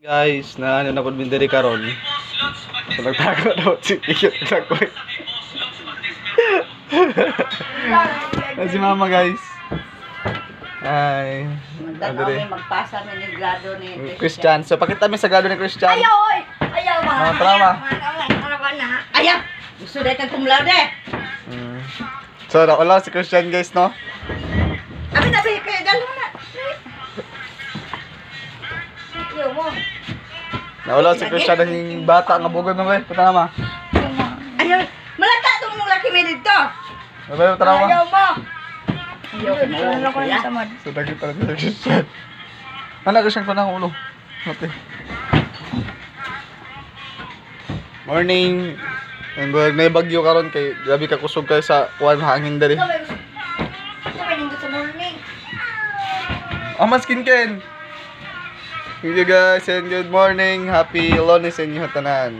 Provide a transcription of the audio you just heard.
Guys, na ano na pud diri karon. So, nagtago daw si Kikit nagkoy. Si mama guys. Ay. Ano may magpasa mi ni grado ni Christian. So pakita mi sa gado ni Christian. Ayaw oy. Ayaw ba? Ah, trama. Ayaw. Gusto dai kag kumlaude. Mm. So wala si Christian guys no. Abi na ba kay dalo Nawala si Christian ang bata nga bugod mo ba? Punta na ma. Ayaw. Malata tong mga laki mi dito. Wala tara ma. Ayaw mo. Ayaw mo. Ayaw mo. So nakita na si Christian. Anak ko siyang panang ulo. Okay. Morning. Ang buhay na bagyo karon kay grabe ka kusog kay sa kuan hangin nindot sa morning. Amas kinken. Thank you guys and good morning. Happy Lones sa inyo tanan.